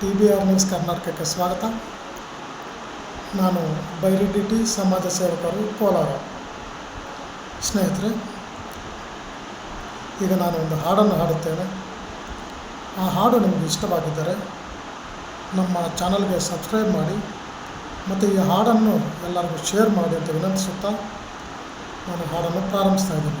T B R news ಕರ್ನಾಟಕಕ್ಕೆ ಸ್ವಾಗತ. ನಾನು ಬೈರಿಡಿಟಿ ಸಮಾಜ ಸೇವಕರು ಕೋಲಾರ. ಸ್ನೇಹಿತರೆ, ಈಗ ನಾನು ಒಂದು ಹಾಡನ್ನು ಹಾಡುತ್ತೇನೆ. ಆ ಹಾಡು ನಿಮಗೆ ಇಷ್ಟವಾಗಿದ್ದರೆ ನಮ್ಮ ಚಾನಲ್ಗೆ ಸಬ್ಸ್ಕ್ರೈಬ್ ಮಾಡಿ, ಮತ್ತು ಈ ಹಾಡನ್ನು ಎಲ್ಲರಿಗೂ ಶೇರ್ ಮಾಡಿ ಅಂತ ವಿನಂತಿಸುತ್ತಾ ನಾನು ಹಾಡನ್ನು ಪ್ರಾರಂಭಿಸ್ತಾ ಇದ್ದೀನಿ.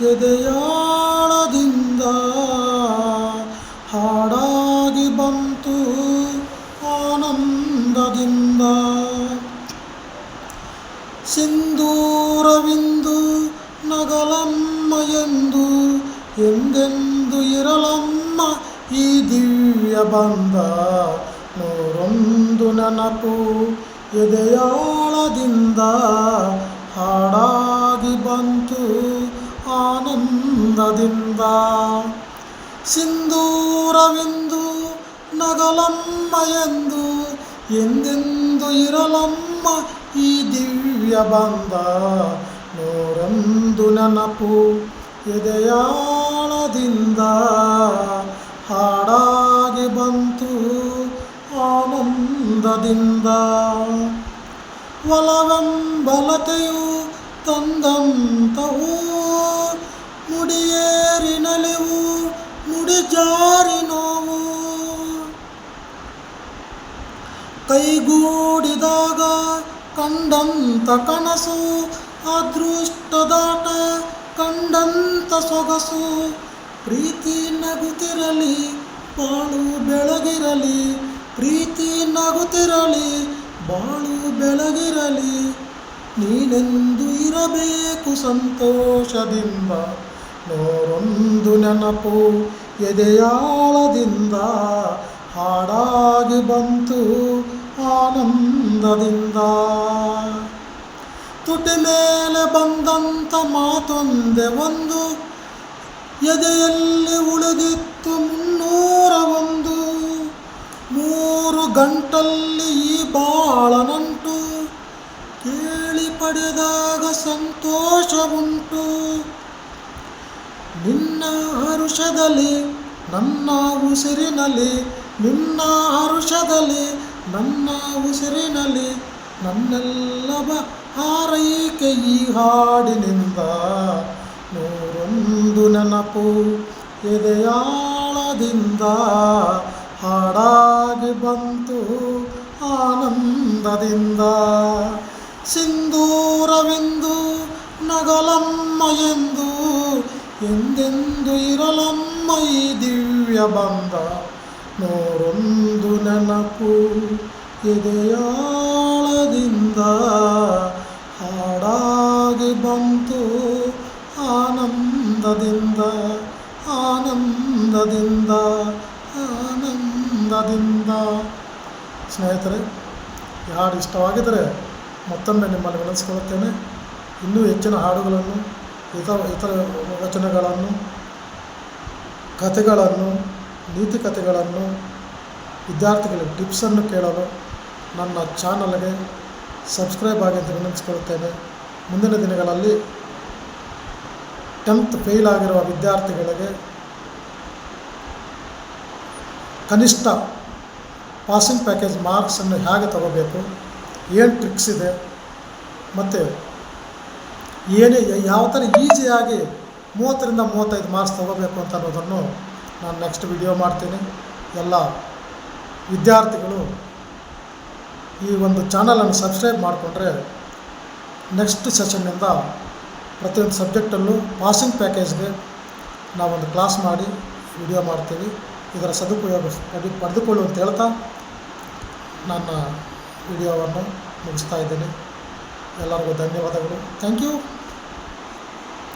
ಎದೆಯಾಳದಿಂದ ಹಾಡಾಗಿ ಬಂತು ಆನಂದದಿಂದ. ಸಿಂಧೂರವಿಂದು ನಗಲಮ್ಮ ಎಂದು ಎಂದೆಂದು ಇರಲಮ್ಮ ಈ ದಿವ್ಯ ಬಂದ ನೂರೊಂದು ನೆನಪು ಎದೆಯಾಳದಿಂದ ಹಾಡಾಗಿ ಬಂತು ಆನಂದದಿಂದ ಸಿಂಧೂರವೆಂದು ನಗಲಮ್ಮ ಎಂದು ಎಂದೆಂದು ಇರಲಮ್ಮ ಈ ದಿವ್ಯ ಬಂದ ನೂರೊಂದು ನೆನಪು ಎದೆಯಾಳದಿಂದ ಹಾಡಾಗಿ ಬಂತು ಆನಂದದಿಂದ. ಒಲವೆಂಬಲತೆಯು ತಂದಂತವು ಮುಡಿಯೇರಿ ನಲಿವು ಮುಡಿಜಾರಿ ನೋವು. ಕೈಗೂಡಿದಾಗ ಕಂಡಂತ ಕನಸು ಅದೃಷ್ಟದಾಟ ಕಂಡಂತ ಸೊಗಸು. ಪ್ರೀತಿ ನಗುತ್ತಿರಲಿ, ಬಾಳು ಬೆಳಗಿರಲಿ, ಪ್ರೀತಿ ನಗುತ್ತಿರಲಿ, ಬಾಳು ಬೆಳಗಿರಲಿ. ನೀನೆಂದು ಇರಬೇಕು ಸಂತೋಷದಿಂದ. ನೂರೊಂದು ನೆನಪು ಎದೆಯಾಳದಿಂದ ಹಾಡಾಗಿ ಬಂತು ಆನಂದದಿಂದ. ತುಟಿ ಮೇಲೆ ಬಂದಂಥ ಮಾತೊಂದೆ ಒಂದು, ಎದೆಯಲ್ಲಿ ಉಳಿದಿತ್ತು ಮುನ್ನೂರ ಒಂದು. ಮೂರು ಗಂಟಲ್ಲಿ ಈ ಬಾಳನಂಟು, ಕೇಳಿ ಪಡೆದಾಗ ಸಂತೋಷವುಂಟು. ನಿನ್ನ ಹರುಷದಲ್ಲಿ ನನ್ನ ಉಸಿರಿನಲ್ಲಿ, ನಿನ್ನ ಹರುಷದಲ್ಲಿ ನನ್ನ ಉಸಿರಿನಲ್ಲಿ, ನನ್ನೆಲ್ಲವ ಹಾರೈಕೆ ಈ ಹಾಡಿನಿಂದ. ನೂರೊಂದು ನೆನಪು ಎದೆಯಾಳದಿಂದ ಹಾಡಾಗಿ ಬಂತು ಆನಂದದಿಂದ. ಸಿಂಧೂರವೆಂದು ನಗಲಮ್ಮ ಎಂದು ಎಂದೆಂದು ಇರಲಮ್ಮ ಈ ದಿವ್ಯ ಬಂದ ನೋರೊಂದು ನೆನಪು ಎದೆಯಾಳದಿಂದ ಹಾಡಾಗಿ ಬಂತು ಆನಂದದಿಂದ ಆನಂದದಿಂದ ಆನಂದದಿಂದ. ಸ್ನೇಹಿತರೆ ಯಾರು ಇಷ್ಟವಾಗಿದ್ದರೆ ಮತ್ತೊಮ್ಮೆ ನಿಮ್ಮಲ್ಲಿ ಬೆಳೆಸ್ಕೊಳ್ಳುತ್ತೇನೆ ಇನ್ನೂ ಹೆಚ್ಚಿನ ಹಾಡುಗಳನ್ನು ಇತರ ಇತರ ವಚನಗಳನ್ನು, ಕಥೆಗಳನ್ನು, ನೀತಿ ಕಥೆಗಳನ್ನು, ವಿದ್ಯಾರ್ಥಿಗಳಿಗೆ ಟಿಪ್ಸನ್ನು ಕೇಳಲು ನನ್ನ ಚಾನಲ್ಗೆ ಸಬ್ಸ್ಕ್ರೈಬ್ ಆಗಿ ಅಂತ ವಿನಂತಿಸಿಕೊಳ್ಳುತ್ತೇನೆ. ಮುಂದಿನ ದಿನಗಳಲ್ಲಿ ಟೆಂತ್ ಫೇಲ್ ಆಗಿರುವ ವಿದ್ಯಾರ್ಥಿಗಳಿಗೆ ಕನಿಷ್ಠ ಪಾಸಿಂಗ್ ಪ್ಯಾಕೇಜ್ ಮಾರ್ಕ್ಸನ್ನು ಹೇಗೆ ತಗೋಬೇಕು, ಏನು ಟ್ರಿಕ್ಸ್ ಇದೆ, ಮತ್ತು ಏನೇ ಯಾವ ಥರ ಈಸಿಯಾಗಿ ಮೂವತ್ತರಿಂದ ಮೂವತ್ತೈದು ಮಾರ್ಕ್ಸ್ ತಗೋಬೇಕು ಅಂತ ಅನ್ನೋದನ್ನು ನಾನು ನೆಕ್ಸ್ಟ್ ವಿಡಿಯೋ ಮಾಡ್ತೀನಿ. ಎಲ್ಲ ವಿದ್ಯಾರ್ಥಿಗಳು ಈ ಒಂದು ಚಾನಲನ್ನು ಸಬ್ಸ್ಕ್ರೈಬ್ ಮಾಡಿಕೊಂಡ್ರೆ ನೆಕ್ಸ್ಟ್ ಸೆಷನ್ನಿಂದ ಪ್ರತಿಯೊಂದು ಸಬ್ಜೆಕ್ಟಲ್ಲೂ ಪಾಸಿಂಗ್ ಪ್ಯಾಕೇಜ್ಗೆ ನಾವೊಂದು ಕ್ಲಾಸ್ ಮಾಡಿ ವಿಡಿಯೋ ಮಾಡ್ತೀವಿ. ಇದರ ಸದುಪಯೋಗ ಪಡಿ ಪಡೆದುಕೊಳ್ಳು ಅಂತ ಹೇಳ್ತಾ ನನ್ನ ವಿಡಿಯೋವನ್ನು ಮುಗಿಸ್ತಾ ಇದ್ದೀನಿ. ಎಲ್ಲರಿಗೂ ಧನ್ಯವಾದಗಳು. Thank you